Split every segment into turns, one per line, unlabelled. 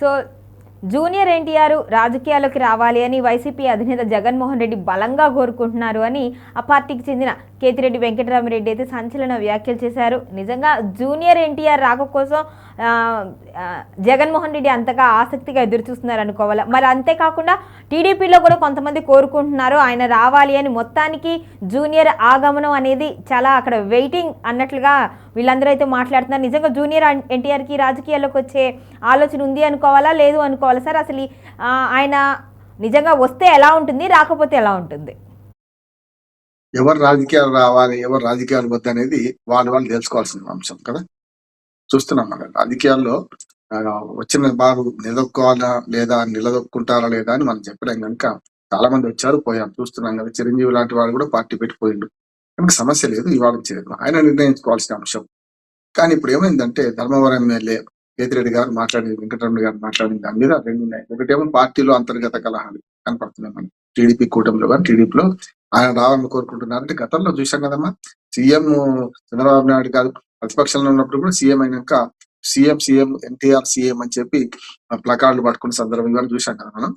So junior NTR రాజకీయాల్లోకి రావాలి అని వైసీపీ అధినేత జగన్మోహన్ రెడ్డి బలంగా కోరుకుంటున్నారు అని ఆ పార్టీకి చెందిన కేతిరెడ్డి వెంకటరామరెడ్డి అయితే సంచలన వ్యాఖ్యలు చేశారు. నిజంగా జూనియర్ ఎన్టీఆర్ రాక కోసం జగన్మోహన్ రెడ్డి అంతగా ఆసక్తిగా ఎదురు చూస్తున్నారు అనుకోవాలి? మరి అంతేకాకుండా టీడీపీలో కూడా కొంతమంది కోరుకుంటున్నారు ఆయన రావాలి అని. మొత్తానికి జూనియర్ ఆగమనం అనేది చాలా అక్కడ వెయిటింగ్ అన్నట్లుగా వీళ్ళందరూ అయితే మాట్లాడుతున్నారు. నిజంగా జూనియర్ ఎన్టీఆర్కి రాజకీయాల్లోకి వచ్చే ఆలోచన ఉంది అనుకోవాలా లేదు అనుకోవాలా? సార్ అసలు ఆయన నిజంగా వస్తే ఎలా ఉంటుంది రాకపోతే ఎలా ఉంటుంది?
ఎవరు రాజకీయాలు రావాలి ఎవరు రాజకీయాలు వద్దు అనేది వాళ్ళు వాళ్ళు తెలుసుకోవాల్సిన అంశం కదా? చూస్తున్నాం మనం. రాజకీయాల్లో వచ్చిన బాబు నిలదొక్కోవాలా లేదా నిలదొక్కుంటారా లేదా అని మనం చెప్పలేం కనుక చాలా మంది వచ్చారు పోయాం. చూస్తున్నాం కదా చిరంజీవి లాంటి వాళ్ళు కూడా పార్టీ పెట్టిపోయిండు కనుక సమస్య లేదు ఇవాళ చేయదు ఆయన నిర్ణయించుకోవాల్సిన అంశం. కానీ ఇప్పుడు ఏమైందంటే ధర్మవరం ఎమ్మెల్యే కేతిరెడ్డి గారు మాట్లాడింది వెంకటరమణ గారు మాట్లాడిన దాని మీద రెండు ఉన్నాయి ఒకటేమో పార్టీలో అంతర్గత కలహాలు కనపడుతున్నాయి మనం టీడీపీ కూటమిలో కానీ టీడీపీలో ఆయన రావాలని కోరుకుంటున్నారంటే గతంలో చూశాం కదమ్మా. సీఎం చంద్రబాబు నాయుడు గారు ప్రతిపక్షంలో ఉన్నప్పుడు కూడా సీఎం అయినాక సీఎం సీఎం ఎన్టీఆర్ సీఎం అని చెప్పి ప్లకార్డులు పట్టుకున్న సందర్భం కూడా చూశాం కదా మనం.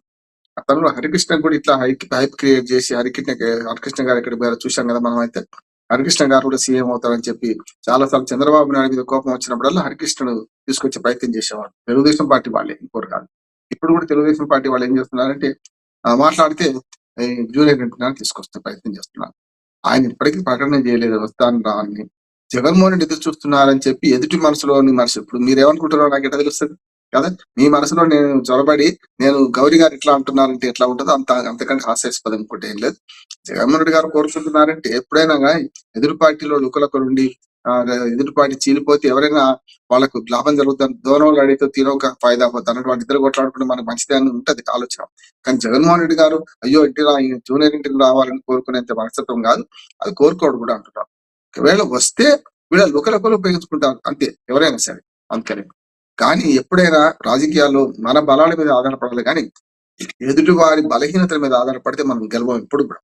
అతను హరికృష్ణ కూడా ఇట్లా హైప్ హైప్ క్రియేట్ చేసి హరికృష్ణ హరికృష్ణ గారు ఎక్కడికి పోయారు చూశాం కదా మనం అయితే హరికృష్ణ గారు కూడా సీఎం అవుతారని చెప్పి చాలా సార్లు చంద్రబాబు నాయుడు మీద కోపం వచ్చినప్పుడల్లా హరికృష్ణను తీసుకొచ్చే ప్రయత్నం చేసేవాడు. తెలుగుదేశం పార్టీ వాళ్ళే ఇంకోటి కాదు. ఇప్పుడు కూడా తెలుగుదేశం పార్టీ వాళ్ళు ఏం చేస్తున్నారంటే మాట్లాడితే జూనియర్ ఎన్టీఆర్ తీసుకొస్తే ప్రయత్నం చేస్తున్నారు. ఆయన ఇప్పటికీ ప్రకటన చేయలేదు వస్తాను రాని జగన్మోహన్ రెడ్డి ఎదురు చూస్తున్నారని చెప్పి ఎదుటి మనసులోని మనసు. ఇప్పుడు మీరు ఏమనుకుంటున్నారో నాకు ఎట్లా తెలుస్తుంది? కదా. మీ మనసులో నేను చొరబడి నేను గౌరీ గారు ఇట్లా అంటున్నారంటే ఎట్లా ఉంటుందో అంత అంతకంటే హాస్యాస్పదం ఇంకోటి ఏం లేదు. జగన్మోహన్ రెడ్డి గారు కోరుకుంటున్నారంటే ఎప్పుడైనా ఎదురు పార్టీలో లుకలకు ఉండి ఎదురు పార్టీ చీలిపోతే ఎవరైనా వాళ్ళకు లాభం జరుగుతుంది దోనోళ్ళు అడిగితే తినోక ఫాయిదా పోతా అన్నట్టు వాళ్ళ ఇద్దరు కొట్లాడుకుంటే మనకు మంచిదే అని ఉంటది ఆలోచన. కానీ జగన్మోహన్ రెడ్డి గారు అయ్యో ఇంటి జూనియర్ ఇంటికి రావాలని కోరుకునేంత మనస్తత్వం కాదు. అది కోరుకోవడం కూడా అంటున్నారు. ఒకవేళ వస్తే వీళ్ళ లుకలకులు ఉపయోగించుకుంటారు. అంతే. ఎవరైనా సరే. అందుకని. కానీ ఎప్పుడైనా రాజకీయాల్లో మన బలాల మీద ఆధారపడాలి కానీ ఎదుటి వారి బలహీనతల మీద ఆధారపడితే మనం గెలవం ఎప్పుడు కూడా.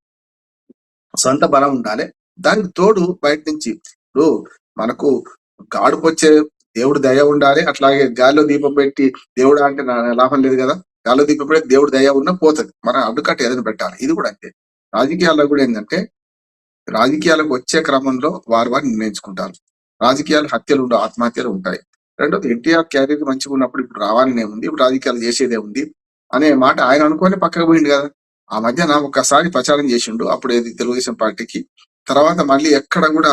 సొంత బలం ఉండాలి. దానికి తోడు బయట నుంచి ఇప్పుడు మనకు గాడుకొచ్చే వచ్చే దేవుడు దయ ఉండాలి. అట్లాగే గాలిలో దీపం పెట్టి దేవుడు అంటే నా లాభం లేదు కదా. గాలిలో దీపం పెట్టి దేవుడు దయ ఉన్నా పోతుంది. మనం అడ్డుకట్ట ఏదైనా పెట్టాలి. ఇది కూడా అంతే. రాజకీయాల్లో కూడా ఏంటంటే రాజకీయాలకు వచ్చే క్రమంలో వారు వారు నిర్ణయించుకుంటారు. రాజకీయాలు హత్యలు ఉండవు ఆత్మహత్యలు ఉంటాయి. రెండోది ఎన్టీఆర్ క్యారియర్ మంచిగా ఉన్నప్పుడు ఇప్పుడు రావాలనే ఉంది ఇప్పుడు రాజకీయాలు చేసేదే ఉంది అనే మాట ఆయన అనుకొని పక్కకు పోయిండు కదా. ఆ మధ్యన ఒక్కసారి ప్రచారం చేసిండు అప్పుడు ఏది? తెలుగుదేశం పార్టీకి. తర్వాత మళ్ళీ ఎక్కడ కూడా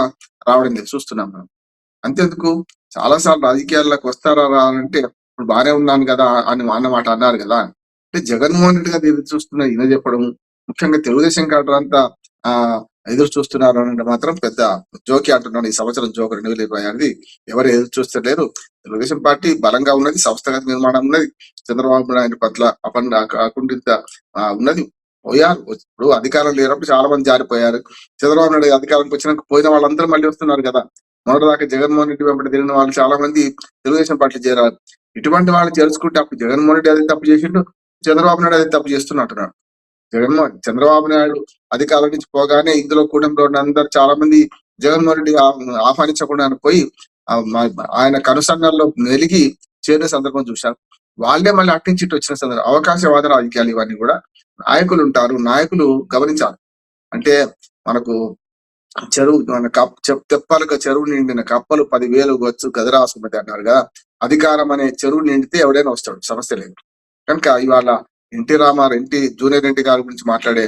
రావడం లేదు. చూస్తున్నాం మనం. అంతేందుకు? చాలా సార్లు రాజకీయాల్లోకి వస్తారా రావాలంటే ఇప్పుడు బానే ఉన్నాను కదా అని అన్నమాట అన్నారు కదా. అంటే జగన్మోహన్ రెడ్డి గారు ఎదురు చూస్తున్న ఈయన చెప్పడం ముఖ్యంగా తెలుగుదేశం కాడరంతా అంతా ఆ ఎదురు చూస్తున్నారు అంటే మాత్రం పెద్ద జోకి అంటున్నాడు ఈ సంవత్సరం జోక్ రెండు వేల ఇరవై అనేది ఎవరు ఎదురు చూస్తలేరు. తెలుగుదేశం పార్టీ బలంగా ఉన్నది సంస్థగత నిర్మాణం ఉన్నది. చంద్రబాబు నాయుడు పట్ల అపన్ అకుంఠిత ఉన్నది. పోయారు. ఇప్పుడు అధికారం లేనప్పుడు చాలా మంది జారిపోయారు. చంద్రబాబు నాయుడు అధికారానికి వచ్చినాక పోయిన వాళ్ళందరూ మళ్ళీ వస్తున్నారు కదా. మొదటిదాకా జగన్మోహన్ రెడ్డి వెంబడి తిరిగిన వాళ్ళు చాలా మంది తెలుగుదేశం పార్టీ చేరారు. ఇటువంటి వాళ్ళు చేర్చుకుంటే అప్పుడు జగన్మోహన్ రెడ్డి అది తప్పు చేసిండు చంద్రబాబు నాయుడు అది తప్పు చేస్తున్నట్టున్నాడు జగన్మోహన్ చంద్రబాబు నాయుడు అధికారం నుంచి పోగానే ఇందులో కూటమిలో ఉన్న అందరు చాలా మంది జగన్మోహన్ రెడ్డి ఆహ్వానించకుండా పోయి ఆయన కనుసంఘాల్లో మెలిగి చేరిన సందర్భం చూశారు వాళ్ళే మళ్ళీ అట్టించి వచ్చిన సందర్భం అవకాశవాద రాజకీయాలు ఇవన్నీ కూడా నాయకులు ఉంటారు నాయకులు గమనించాలి. అంటే మనకు చెరువు మన కప్ చెప్ తెప్పలుగా చెరువు నిండిన కప్పలు పదివేలు వచ్చు గదరా సుమతి అన్నారు కదా అధికారం అనే చెరువు నిండితే ఎవడైనా వస్తాడు సమస్య లేదు. కనుక ఇవాళ NT Rama Rao NT junior NT గారి గురించి మాట్లాడే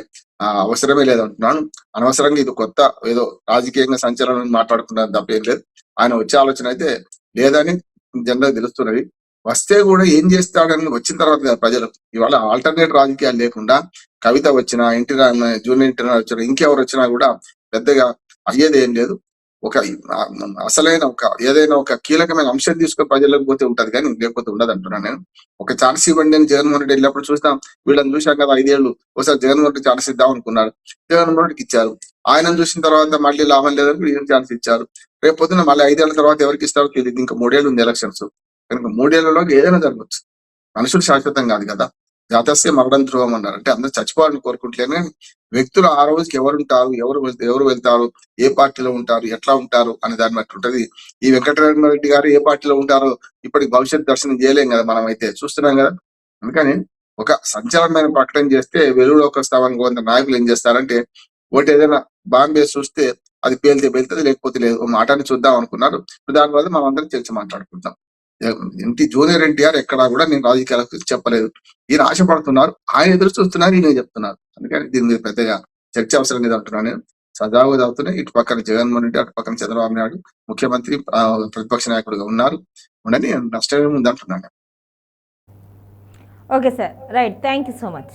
అవసరమే లేదంటున్నాను అనవసరంగా ఇది కొత్త ఏదో రాజకీయంగా సంచలనం మాట్లాడుకున్నది తప్పేం లేదు. ఆయన వచ్చే ఆలోచన అయితే లేదని జనరల్ తెలుస్తున్నది. వస్తే కూడా ఏం చేస్తాడని వచ్చిన తర్వాత ప్రజలు. ఇవాళ ఆల్టర్నేట్ రాజకీయాలు లేకుండా కవిత వచ్చినా NT Rama junior NT Rama Rao వచ్చినా ఇంకెవరు వచ్చినా కూడా పెద్దగా అయ్యేది ఏం లేదు. ఒక అసలైన ఒక ఏదైనా ఒక కీలకమైన అంశం తీసుకొని ప్రజలకు పోతే ఉంటది కానీ లేకపోతే ఉండదు అంటున్నాను నేను. ఒక ఛాన్స్ ఇవ్వండి అని జగన్మోహన్ రెడ్డి వెళ్ళినప్పుడు చూస్తాం వీళ్ళని చూశాం కదా ఐదేళ్ళు ఒకసారి జగన్మోహన్ రెడ్డి ఛాన్స్ ఇద్దాం అనుకున్నారు. జగన్మోహన్ రెడ్డికి ఇచ్చారు. ఆయన చూసిన తర్వాత మళ్ళీ లాభం లేదని వీళ్ళకి ఛాన్స్ ఇచ్చారు. రేపు పొద్దున మళ్ళీ ఐదేళ్ళ తర్వాత ఎవరికి ఇస్తారో తెలియదు ఇంకా మూడేళ్ళు ఉంది ఎలక్షన్స్. కనుక మూడేళ్ళలో ఏదైనా జరగచ్చు. మనుషులు శాశ్వతం కాదు కదా. జాతస్య మరణం ధ్రువం అన్నారు. అంటే అందరూ చచ్చిపోవాలని కోరుకుంటలేను కానీ వ్యక్తులు ఆ రోజుకి ఎవరు ఉంటారు ఎవరు ఎవరు వెళ్తారు ఏ పార్టీలో ఉంటారు ఎట్లా ఉంటారు అనే దాన్ని బట్టి ఉంటది. ఈ వెంకటరామరెడ్డి గారు ఏ పార్టీలో ఉంటారో ఇప్పటికి భవిష్యత్ దర్శనం చేయలేం కదా మనం అయితే చూస్తున్నాం కదా? అందుకని ఒక సంచలనమైన ప్రకటన చేస్తే వెలుగులోకి వస్తామని కొంత నాయకులు ఏం చేస్తారంటే ఒకటి ఏదైనా బాంబే చూస్తే అది పేలితే పేలుతుంది లేకపోతే లేదు. ఓ మాటని చూద్దాం అనుకున్నారు. దానివల్ల మనం అందరం తెలిసి మాట్లాడుకుంటాం ఎంటి జూనియర్ ఎన్టీఆర్ ఎక్కడా కూడా నేను రాజకీయాలకు చెప్పలేదు. ఈయన ఆశపడుతున్నారు ఆయన ఎదురు చూస్తున్నారు ఈయన చెప్తున్నారు. అందుకని దీని మీద పెద్దగా చర్చ అవసరం లేదు అంటున్నాను నేను. సజావుగా చదువుతున్నాయి ఇటు పక్కన జగన్మోహన్ రెడ్డి అటు పక్కన చంద్రబాబు నాయుడు ముఖ్యమంత్రి ప్రతిపక్ష నాయకుడుగా ఉన్నారు. ఉండని నష్టమే ఉంది అంటున్నాను
okay sir right. Thank you so much.